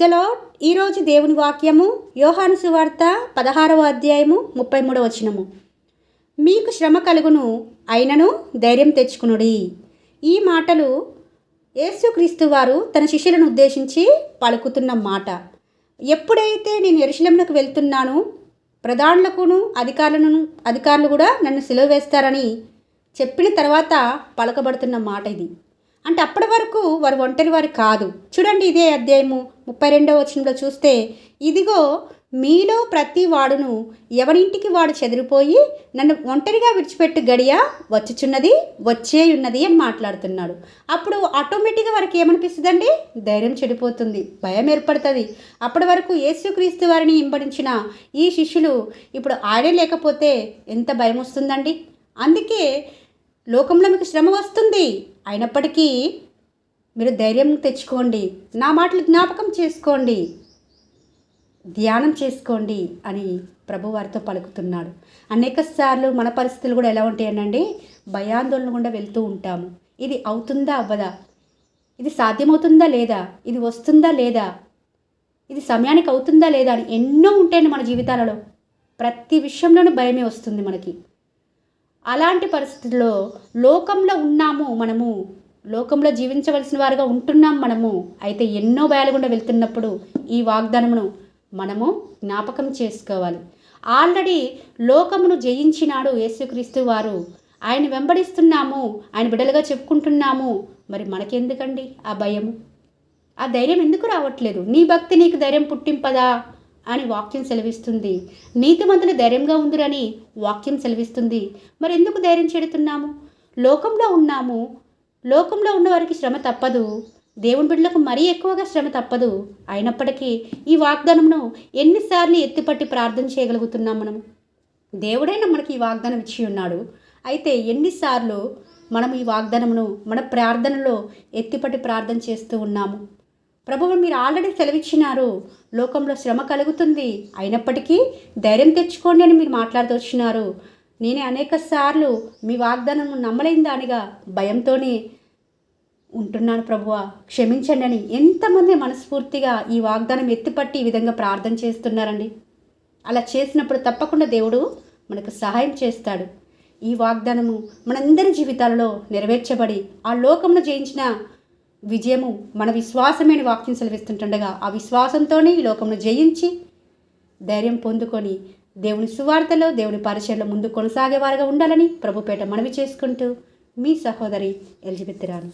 ప్రైజ్దలో ఈరోజు దేవుని వాక్యము యోహాను సువార్త పదహారవ అధ్యాయము ముప్పై మూడవ వచనము. మీకు శ్రమ కలుగును అయినను ధైర్యం తెచ్చుకునుడి. ఈ మాటలు యేసుక్రీస్తు వారు తన శిష్యులను ఉద్దేశించి పలుకుతున్న మాట. ఎప్పుడైతే నేను ఎరుశలంలోకి వెళ్తున్నానో ప్రధానులకును అధికారులను అధికారులు కూడా నన్ను సెలవు వేస్తారని చెప్పిన తర్వాత పలకబడుతున్న మాట ఇది. అంటే అప్పటి వరకు వారు ఒంటరి వారు కాదు. చూడండి ఇదే అధ్యాయము ముప్పై రెండవ వచనంలో చూస్తే ఇదిగో మీలో ప్రతి వాడును ఎవరింటికి వాడు చెదిరిపోయి నన్ను ఒంటరిగా విడిచిపెట్టు గడియ వచ్చుచున్నది వచ్చే ఉన్నది అని మాట్లాడుతున్నాడు. అప్పుడు ఆటోమేటిక్గా వారికి ఏమనిపిస్తుందండి? ధైర్యం చెడిపోతుంది భయం ఏర్పడుతుంది. అప్పటి వరకు యేసుక్రీస్తు వారిని ఇంబడించిన ఈ శిష్యులు ఇప్పుడు ఆడే లేకపోతే ఎంత భయం వస్తుందండి? అందుకే లోకంలో మీకు శ్రమ వస్తుంది. అయినప్పటికీ మీరు ధైర్యం తెచ్చుకోండి నా మాటలు జ్ఞాపకం చేసుకోండి ధ్యానం చేసుకోండి అని ప్రభు వారితో పలుకుతున్నాడు. అనేక సార్లు మన పరిస్థితులు కూడా ఎలా ఉంటాయనండి భయాందోళన గుండా వెళ్తూ ఉంటాము. ఇది అవుతుందా అవ్వదా? ఇది సాధ్యమవుతుందా లేదా? ఇది వస్తుందా లేదా? ఇది సమయానికి అవుతుందా లేదా అని ఎన్నో ఉంటాయండి మన జీవితాలలో. ప్రతి విషయంలోనూ భయమే వస్తుంది మనకి. అలాంటి పరిస్థితుల్లో లోకంలో ఉన్నాము మనము లోకంలో జీవించవలసిన వారుగా ఉంటున్నాం మనము అయితే ఎన్నో బయలుగుండా వెళ్తున్నప్పుడు ఈ వాగ్దానమును మనము జ్ఞాపకం చేసుకోవాలి. ఆల్రెడీ లోకమును జయించినాడు యేసుక్రీస్తు వారు. ఆయన వెంబడిస్తున్నాము ఆయన బిడ్డలుగా చెప్పుకుంటున్నాము. మరి మనకెందుకండి ఆ భయము? ఆ ధైర్యం ఎందుకు రావట్లేదు? నీ భక్తి నీకు ధైర్యం పుట్టింపదా? అని వాక్యం సెలవిస్తుంది. నీతిమంతులు ధైర్యంగా ఉందిరని వాక్యం సెలవిస్తుంది. మరి ఎందుకు ధైర్యం చెడుతున్నాము? లోకంలో ఉన్నాము. లోకంలో ఉన్న వారికి శ్రమ తప్పదు. దేవుని బిడ్డలకు మరీ ఎక్కువగా శ్రమ తప్పదు. అయినప్పటికీ ఈ వాగ్దానమును ఎన్నిసార్లు ఎత్తిపట్టి ప్రార్థన చేయగలుగుతున్నాం మనం. దేవుడైనా మనకి ఈ వాగ్దానం ఇచ్చి ఉన్నాడు. అయితే ఎన్నిసార్లు మనం ఈ వాగ్దానమును మన ప్రార్థనలో ఎత్తిపట్టి ప్రార్థన చేస్తూ ఉన్నాము. ప్రభువు మీరు ఆల్రెడీ సెలవిచ్చినారు. లోకంలో శ్రమ కలుగుతుంది. అయినప్పటికీ ధైర్యం తెచ్చుకోండి అని మీరు మాట్లాడుతూ వచ్చినారు. నేనే అనేక సార్లు మీ వాగ్దానం నమ్మలేని దానిగా భయంతోనే ఉంటున్నాను ప్రభువా. క్షమించండి అని ఎంతమంది మనస్ఫూర్తిగా ఈ వాగ్దానం ఎత్తిపట్టి ఈ విధంగా ప్రార్థన చేస్తున్నారండి. అలా చేసినప్పుడు తప్పకుండా దేవుడు మనకు సహాయం చేస్తాడు. ఈ వాగ్దానము మనందరి జీవితాలలో నెరవేర్చబడి ఆ లోకమును జయించిన విజయము మన విశ్వాసమైన వాక్యం సెలవిస్తుంటుండగా ఆ విశ్వాసంతోనే ఈ లోకమును జయించి ధైర్యం పొందుకొని దేవుని సువార్తలో దేవుని పరిచయంలో ముందు కొనసాగేవారుగా ఉండాలని ప్రభుపేట మనవి చేసుకుంటూ మీ సహోదరి ఎలిజబెత్ రాను